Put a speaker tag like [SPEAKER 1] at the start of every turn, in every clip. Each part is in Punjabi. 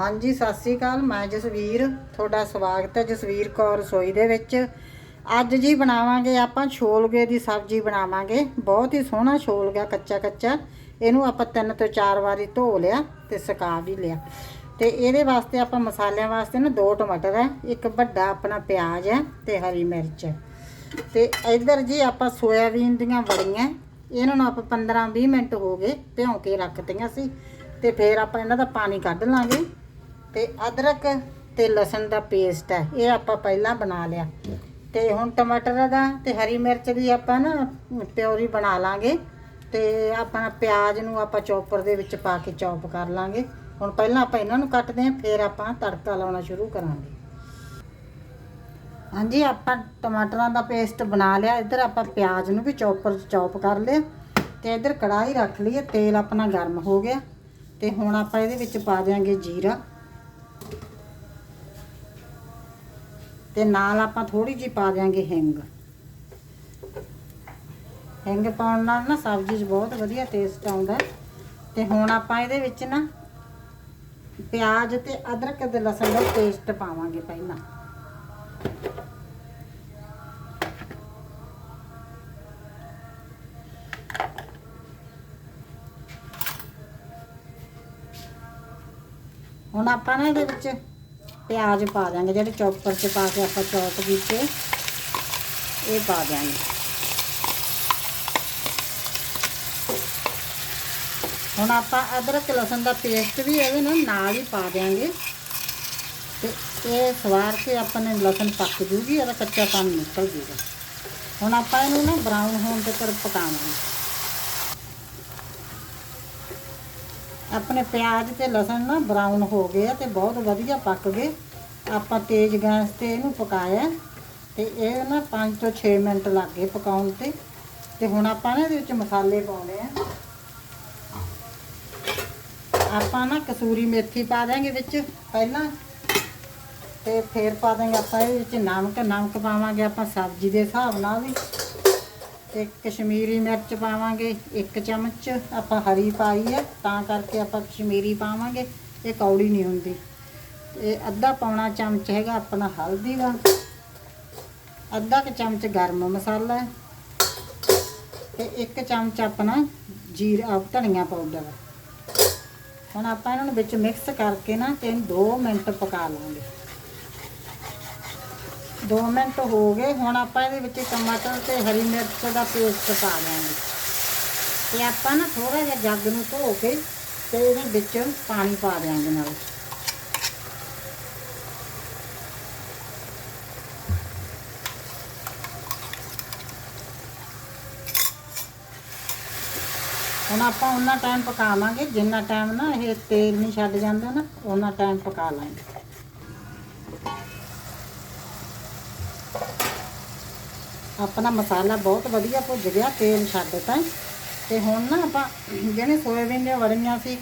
[SPEAKER 1] ਹਾਂਜੀ, ਸਤਿ ਸ੍ਰੀ ਅਕਾਲ। ਮੈਂ ਜਸਵੀਰ, ਤੁਹਾਡਾ ਸਵਾਗਤ ਹੈ ਜਸਵੀਰ ਕੌਰ ਰਸੋਈ ਦੇ ਵਿੱਚ। ਅੱਜ ਜੀ ਬਣਾਵਾਂਗੇ ਆਪਾਂ ਛੋਲਗੇ ਦੀ ਸਬਜ਼ੀ ਬਣਾਵਾਂਗੇ। ਬਹੁਤ ਹੀ ਸੋਹਣਾ ਛੋਲਗਾ ਕੱਚਾ ਕੱਚਾ। ਇਹਨੂੰ ਆਪਾਂ ਤਿੰਨ ਤੋਂ ਚਾਰ ਵਾਰੀ ਧੋ ਲਿਆ ਤੇ ਸੁਕਾ ਵੀ ਲਿਆ। ਤੇ ਇਹਦੇ ਵਾਸਤੇ ਆਪਾਂ ਮਸਾਲਿਆਂ ਵਾਸਤੇ ਨਾ ਦੋ ਟਮਾਟਰ ਹੈ, ਇੱਕ ਵੱਡਾ ਆਪਣਾ ਪਿਆਜ਼ ਹੈ ਤੇ ਹਰੀ ਮਿਰਚ। ਹੈ ਤੇ ਇੱਧਰ ਜੀ ਆਪਾਂ ਸੋਇਆਬੀਨ ਦੀਆਂ ਵੜੀਆਂ, ਇਹਨਾਂ ਨੂੰ ਆਪਾਂ 15-20 ਮਿੰਟ ਹੋ ਗਏ ਭਿਉਂ ਕੇ ਰੱਖਤੀਆਂ ਸੀ। ਤੇ ਫਿਰ ਆਪਾਂ ਇਹਨਾਂ ਦਾ ਪਾਣੀ ਕੱਢ ਲਾਂਗੇ। ਤੇ ਅਦਰਕ ਤੇ ਲਸਣ ਦਾ ਪੇਸਟ ਹੈ। ਇਹ ਆਪਾਂ ਪਹਿਲਾਂ ਬਣਾ ਲਿਆ। ਤੇ ਹੁਣ ਟਮਾਟਰ ਦਾ ਤੇ ਹਰੀ ਮਿਰਚ ਦੀ ਆਪਾਂ ਨਾ ਪਿਓਰੀ ਬਣਾ ਲਾਂਗੇ। ਤੇ ਆਪਣਾ ਪਿਆਜ਼ ਨੂੰ ਆਪਾਂ ਚੌਪਰ ਦੇ ਵਿੱਚ ਪਾ ਕੇ ਚੌਪ ਕਰ ਲਾਂਗੇ। ਹੁਣ ਪਹਿਲਾਂ ਆਪਾਂ ਇਹਨਾਂ ਨੂੰ ਕੱਟਦੇ ਹਾਂ, ਫਿਰ ਆਪਾਂ ਤੜਕਾ ਲਾਉਣਾ ਸ਼ੁਰੂ ਕਰਾਂਗੇ। ਹਾਂਜੀ, ਆਪਾਂ ਟਮਾਟਰਾਂ ਦਾ ਪੇਸਟ ਬਣਾ ਲਿਆ। ਇੱਧਰ ਆਪਾਂ ਪਿਆਜ਼ ਨੂੰ ਵੀ ਚੌਪਰ 'ਚ ਚੌਪ ਕਰ ਲਿਆ। ਤੇ ਇੱਧਰ ਕੜਾਹੀ ਰੱਖ ਲਈ ਤੇਲ ਆਪਣਾ ਗਰਮ ਹੋ ਗਿਆ। ਤੇ ਹੁਣ ਆਪਾਂ ਇਹਦੇ ਵਿੱਚ ਪਾ ਦਿਆਂਗੇ ਜੀਰਾ। ਤੇ ਨਾਲ ਆਪਾਂ ਥੋੜੀ ਜਿਹੀ ਪਾ ਦਿਆਂਗੇ ਹਿੰਗ। ਹਿੰਗ ਪਾਉਣ ਨਾਲ ਨਾ ਸਬਜ਼ੀ 'ਚ ਬਹੁਤ ਵਧੀਆ ਟੇਸਟ ਆਉਂਦਾ ਤੇ ਹੁਣ ਆਪਾਂ ਇਹਦੇ ਵਿੱਚ ਨਾ ਪਿਆਜ਼ ਤੇ ਅਦਰਕ ਤੇ ਲਸਣ ਦਾ ਪੇਸਟ ਪਾਵਾਂਗੇ ਪਹਿਲਾਂ। ਹੁਣ ਆਪਾਂ ਨਾ ਇਹਦੇ ਵਿੱਚ ਪਿਆਜ਼ ਪਾ ਦਿਆਂਗੇ, ਜਿਹੜੇ ਚੌਪਰ 'ਚ ਪਾ ਕੇ ਆਪਾਂ ਚੌਪ ਕੀਤੇ ਇਹ ਪਾ ਦਿਆਂਗੇ। ਹੁਣ ਆਪਾਂ ਅਦਰਕ ਲਸਣ ਦਾ ਪੇਸਟ ਵੀ ਇਹਦੇ ਨਾਲ ਨਾਲ ਹੀ ਪਾ ਦਿਆਂਗੇ। ਤੇ ਇਹ ਸਵਾਰ ਕੇ ਆਪਾਂ ਨੇ ਲਸਣ ਪੱਕ ਜੂਗੀ, ਇਹਦਾ ਕੱਚਾ ਪਾਣੀ ਨਿਕਲ ਜੂਗਾ। ਹੁਣ ਆਪਾਂ ਇਹਨੂੰ ਨਾ ਬਰਾਊਨ ਹੋਣ ਤੱਕ ਪਕਾਵਾਂਗੇ। ਆਪਣੇ ਪਿਆਜ਼ ਤੇ ਲਸਣ ਨਾ ਬਰਾਊਨ ਹੋ ਗਏ ਆ ਤੇ ਬਹੁਤ ਵਧੀਆ ਪੱਕ ਗਏ। ਆਪਾਂ ਤੇਜ਼ ਗੈਸ ਤੇ ਇਹਨੂੰ ਪਕਾਇਆ ਤੇ ਇਹ ਨਾ 5 ਤੋਂ 6 ਮਿੰਟ ਲੱਗ ਗਏ ਪਕਾਉਣ ਤੇ। ਤੇ ਹੁਣ ਆਪਾਂ ਨਾ ਇਹਦੇ ਵਿੱਚ ਮਸਾਲੇ ਪਾਉਣੇ ਆ। ਆਪਾਂ ਨਾ ਕਸੂਰੀ ਮੇਥੀ ਪਾ ਦਾਂਗੇ ਵਿੱਚ ਪਹਿਲਾਂ ਤੇ ਫਿਰ ਪਾ ਦਾਂਗੇ ਆਪਾਂ ਇਹਦੇ ਵਿੱਚ ਨਮਕ। ਨਮਕ ਪਾਵਾਂਗੇ ਆਪਾਂ ਸਬਜ਼ੀ ਦੇ ਹਿਸਾਬ ਨਾਲ ਵੀ। ਤੇ ਕਸ਼ਮੀਰੀ ਮਿਰਚ ਪਾਵਾਂਗੇ ਇੱਕ ਚਮਚ, ਆਪਾਂ ਹਰੀ ਪਾਈ ਹੈ, ਤਾਂ ਕਰਕੇ ਆਪਾਂ ਕਸ਼ਮੀਰੀ ਪਾਵਾਂਗੇ, ਇਹ ਕੌੜੀ ਨਹੀਂ ਹੁੰਦੀ। ਤੇ ਅੱਧਾ ਪੌਣਾ ਚਮਚ ਹੈਗਾ ਆਪਣਾ ਹਲਦੀ ਦਾ। ਅੱਧਾ ਕੁ ਚਮਚ ਗਰਮ ਮਸਾਲਾ। ਹੈ ਤੇ ਇੱਕ ਚਮਚ ਆਪਣਾ ਜੀਰਾ ਧਨੀਆ ਪਾਊਡਰ। ਹੁਣ ਆਪਾਂ ਇਹਨਾਂ ਨੂੰ ਵਿੱਚ ਮਿਕਸ ਕਰਕੇ ਨਾ ਤੇ 2 ਮਿੰਟ ਪਕਾ ਲਾਂਗੇ। 2 ਮਿੰਟ ਹੋ ਗਏ, ਹੁਣ ਆਪਾਂ ਇਹਦੇ ਵਿੱਚ ਟਮਾਟਰ ਤੇ ਹਰੀ ਮਿਰਚ ਦਾ ਪੇਸਟ ਪਾ ਦਾਂਗੇ ਤੇ ਆਪਾਂ ਨਾ ਥੋੜਾ ਜਿਹਾ ਜੱਗ ਨੂੰ ਧੋ ਕੇ ਤੇ ਇਹਦੇ ਵਿੱਚ ਪਾਣੀ ਪਾ ਦਿਆਂਗੇ ਨਾਲ। ਹੁਣ ਆਪਾਂ ਉਹਨਾਂ ਟਾਈਮ ਪਕਾਵਾਂਗੇ ਜਿੰਨਾ ਟਾਈਮ ਨਾ ਇਹ ਤੇਲ ਨਹੀਂ ਛੱਡ ਜਾਂਦਾ ਨਾ ਉਹਨਾਂ ਟਾਈਮ ਪਕਾ ਲਾਂਗੇ। ਆਪਣਾ ਮਸਾਲਾ ਬਹੁਤ ਵਧੀਆ ਭੁੱਜ ਗਿਆ, ਤੇਲ ਛੱਡ ਤਾ। ਤੇ ਹੁਣ ਨਾ ਆਪਾਂ ਜਿਹੜੇ ਸੋਇਆਬੀਨ ਦੀਆਂ ਵੜੀਆਂ ਸੀ,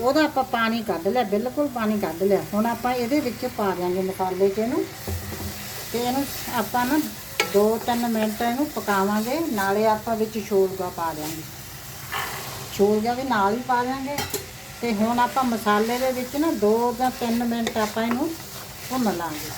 [SPEAKER 1] ਉਹਦਾ ਆਪਾਂ ਪਾਣੀ ਕੱਢ ਲਿਆ, ਬਿਲਕੁਲ ਪਾਣੀ ਕੱਢ ਲਿਆ। ਹੁਣ ਆਪਾਂ ਇਹਦੇ ਵਿੱਚ ਪਾ ਦਿਆਂਗੇ ਮਸਾਲੇ 'ਚ ਇਹਨੂੰ। ਤੇ ਇਹਨੂੰ ਆਪਾਂ ਨਾ 2-3 ਮਿੰਟ ਇਹਨੂੰ ਪਕਾਵਾਂਗੇ, ਨਾਲੇ ਆਪਾਂ ਵਿੱਚ ਛੋਲਗਾ ਪਾ ਦਿਆਂਗੇ। ਛੋਲਗਾ ਵੀ ਨਾਲ ਹੀ ਪਾ ਦਿਆਂਗੇ। ਤੇ ਹੁਣ ਆਪਾਂ ਮਸਾਲੇ ਦੇ ਵਿੱਚ ਨਾ 2 ਜਾਂ 3 ਮਿੰਟ ਆਪਾਂ ਇਹਨੂੰ ਭੁੰਨ ਲਾਂਗੇ।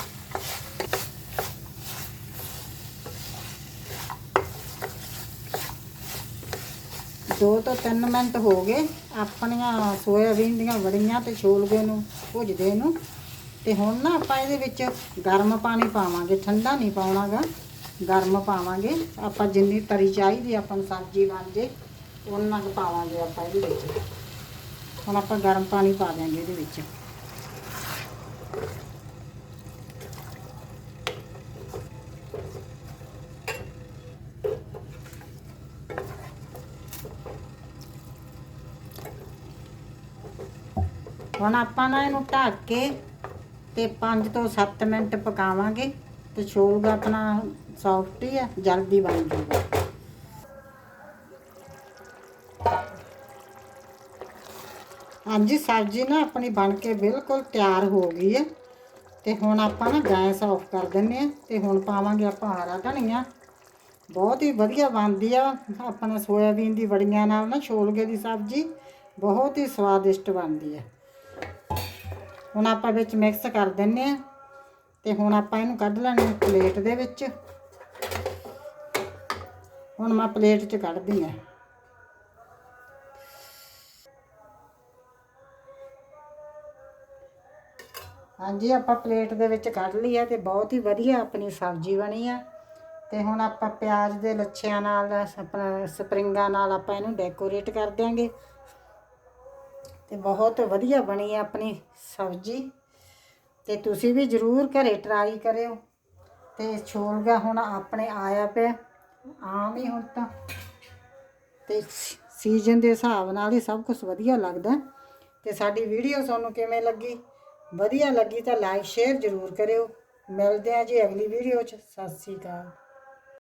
[SPEAKER 1] ਦੋ ਤੋਂ 3 ਮਿੰਟ ਹੋ ਗਏ। ਆਪਣੀਆਂ ਸੋਇਆਬੀਨ ਦੀਆਂ ਵੜੀਆਂ ਤੇ ਛੋਲਗੇ ਨੂੰ, ਭੁੱਜਦੇ ਨੂੰ। ਤੇ ਹੁਣ ਨਾ ਆਪਾਂ ਇਹਦੇ ਵਿੱਚ ਗਰਮ ਪਾਣੀ ਪਾਵਾਂਗੇ, ਠੰਡਾ ਨਹੀਂ ਪਾਉਣਾਗਾ। ਗਰਮ ਪਾਵਾਂਗੇ। ਆਪਾਂ ਜਿੰਨੀ ਤਰੀ ਚਾਹੀਦੀ ਆਪਾਂ ਨੂੰ ਸਬਜ਼ੀ ਬਣ ਜੇ ਉਹਨਾਂ ਕੁ ਪਾਵਾਂਗੇ ਆਪਾਂ ਇਹਦੇ ਵਿੱਚ। ਹੁਣ ਆਪਾਂ ਗਰਮ ਪਾਣੀ ਪਾ ਦਿਆਂਗੇ ਇਹਦੇ ਵਿੱਚ। ਹੁਣ ਆਪਾਂ ਨਾ ਇਹਨੂੰ ਢੱਕ ਕੇ ਤੇ 5 ਤੋਂ 7 ਮਿੰਟ ਪਕਾਵਾਂਗੇ ਤੇ ਛੋਲਗਾ ਆਪਣਾ ਸੌਫਟ ਹੀ ਆ, ਜਲਦੀ ਬਣ ਜੂਗਾ ਹਾਂਜੀ ਸਬਜ਼ੀ ਨਾ ਆਪਣੀ ਬਣ ਕੇ ਬਿਲਕੁਲ ਤਿਆਰ ਹੋ ਗਈ ਹੈ ਤੇ ਹੁਣ ਆਪਾਂ ਨਾ ਗੈਸ ਆਫ ਕਰ ਦਿੰਨੇ ਆ ਤੇ ਹੁਣ ਪਾਵਾਂਗੇ ਆਪਾਂ ਹਰਾ ਧਨੀਆ। ਬਹੁਤ ਹੀ ਵਧੀਆ ਬਣਦੀ ਆ, ਆਪਣਾ ਸੋਇਆਬੀਨ ਦੀ ਵੜੀਆਂ ਨਾਲ ਨਾ ਛੋਲਗੇ ਦੀ ਸਬਜ਼ੀ ਬਹੁਤ ਹੀ ਸਵਾਦਿਸ਼ਟ ਬਣਦੀ ਹੈ ਹੁਣ ਆਪਾਂ ਵਿੱਚ ਮਿਕਸ ਕਰ ਦਿੰਨੇ ਆ ਤੇ ਹੁਣ ਆਪਾਂ ਇਹਨੂੰ ਕੱਢ ਲੈਣੇ ਪਲੇਟ ਦੇ ਵਿੱਚ। ਹੁਣ ਮੈਂ ਪਲੇਟ 'ਚ ਕੱਢਦੀ ਆ। ਹਾਂਜੀ, ਆਪਾਂ ਪਲੇਟ ਦੇ ਵਿੱਚ ਕੱਢ ਲਈ ਆ ਤੇ ਬਹੁਤ ਹੀ ਵਧੀਆ ਆਪਣੀ ਸਬਜ਼ੀ ਬਣੀ ਆ। ਤੇ ਹੁਣ ਆਪਾਂ ਪਿਆਜ਼ ਦੇ ਲੱਛਿਆਂ ਨਾਲ, ਆਪਣਾ ਸਪਰਿੰਗਾਂ ਨਾਲ ਆਪਾਂ ਇਹਨੂੰ ਡੈਕੋਰੇਟ ਕਰ ਦਿਆਂਗੇ। ਤੇ ਬਹੁਤ ਵਧੀਆ ਬਣੀ ਆਪਣੀ ਸਬਜ਼ੀ। ਤੇ ਤੁਸੀਂ ਵੀ ਜ਼ਰੂਰ ਘਰੇ ਟਰਾਈ ਕਰਿਓ। ਤੇ ਛੋਲਗਾ ਹੁਣ ਆਪਣੇ ਆਇਆ ਪਿਆ, ਆਮ ਹੀ ਹੁਣ ਤਾਂ। ਤੇ ਸੀਜ਼ਨ ਦੇ ਹਿਸਾਬ ਨਾਲ ਹੀ ਸਭ ਕੁਝ ਵਧੀਆ ਲੱਗਦਾ। ਤੇ ਸਾਡੀ ਵੀਡੀਓ ਤੁਹਾਨੂੰ ਕਿਵੇਂ ਲੱਗੀ? ਵਧੀਆ ਲੱਗੀ ਤਾਂ ਲਾਈਕ ਸ਼ੇਅਰ ਜ਼ਰੂਰ ਕਰਿਓ। ਮਿਲਦੇ ਆ ਜੀ ਅਗਲੀ ਵੀਡੀਓ 'ਚ। ਸਤਿ ਸ੍ਰੀ ਅਕਾਲ।